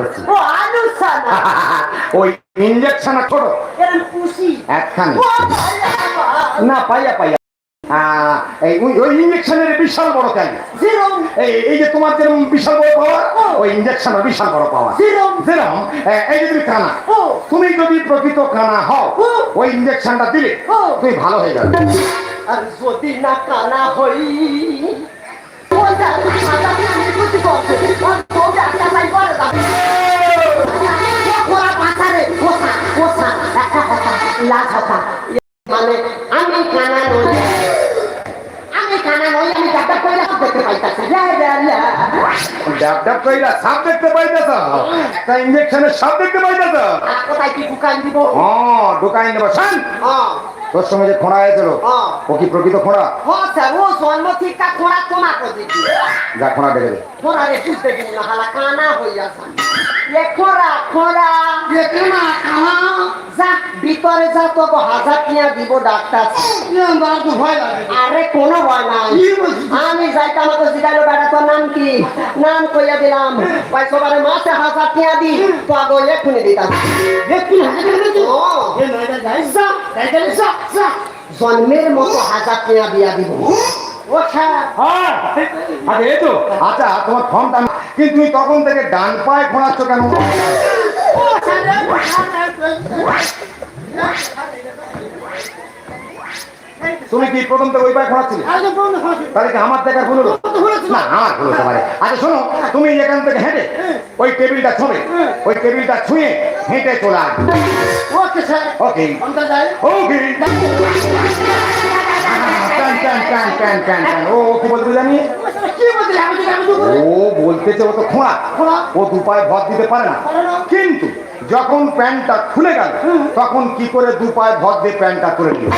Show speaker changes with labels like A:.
A: করছি ওই ইঞ্জেকশন ছোট।
B: এরম পুষি
A: একখানে।
B: ও বাবা
A: না পাইয়া পাইয়া। এই ওই- ওই ইঞ্জেকশনের বিশাল বড় কেন এই যে তোমার যেরকম বিশাল বড় পাওয়ার ওই ইঞ্জেকশনের বিশাল বড় পাওয়ার যেরকম এই যে তুমি কানা।
B: ও।
A: তুমি যদি প্রকৃত কানা হও। ওই ইঞ্জেকশনটা দিলে। তুমি ভালো হয়ে যাবে।
B: আর যদি না কানা হই লাখাতা মানে আমি কানা নই। আমি কানা নই আমি ডাক্তার কইরা দেখতে পাইতাছি। লা লা লা।
A: ডাব ডাব কইরা সাপ দেখতে পাইতেছ? তা ইঞ্জেকশনের সাপ দেখতে পাইতেছ?
B: কোথায় কি বুকান দিব?
A: ও ঢুকাই নেব। শান!
B: হ্যাঁ।
A: তোর সঙ্গে যে খোঁড়া হয়েছিল
B: হ্যাঁ।
A: ও কি প্রকৃত খোঁড়া?
B: হ্যাঁ
A: যা খোঁড়া দেখে
B: খোড়া খোড়া
C: কাহা
B: যা ভিতরে যা তো হাজার টিয়া দিব ডাক্তার।
C: তো
B: আরে কোনো ভয় নাই? আমি যাইতে আমাকে জিগাইলো বেটা তোর নাম কি? নাম কইয়া দিলাম। ভাই সবারে মাসে হাজার টিয়া দি তো আগে এক্ষুনি দিতাম।
C: যাই যাই যাই
B: জন্মের মতো হাজার টিয়া দিয়া দিব। ও স্যার
A: হ্যাঁ এই তো। আচ্ছা তোমার ফর্মটা কিন্তু তুমি তখন থেকে ডান পায়ে খোঁড়াচ্ছ কেন
C: ও সারা
A: তুমি কি প্রথম থেকে ওই পায়ে খোঁড়াচ্ছিলে তাহলে আমার দেখার ভুল হলো না আমার ভুল হতে পারে আচ্ছা শোনো তুমি এখান থেকে হেঁটে ওই টেবিলটা ছুঁড়ে ওই টেবিলটা ছুঁয়ে হেঁটে চলে আসবে
C: ওকে স্যার।
A: ওকে। ও কি বলতে জানি
C: বলতে তো
A: খোঁড়া। ও ভর দিতে
C: পারে না।
A: কিন্তু যখন প্যান্টটা খুলে গেল তখন কি করে দু পায়ে ভর দিয়ে প্যান্টটা করে নিল?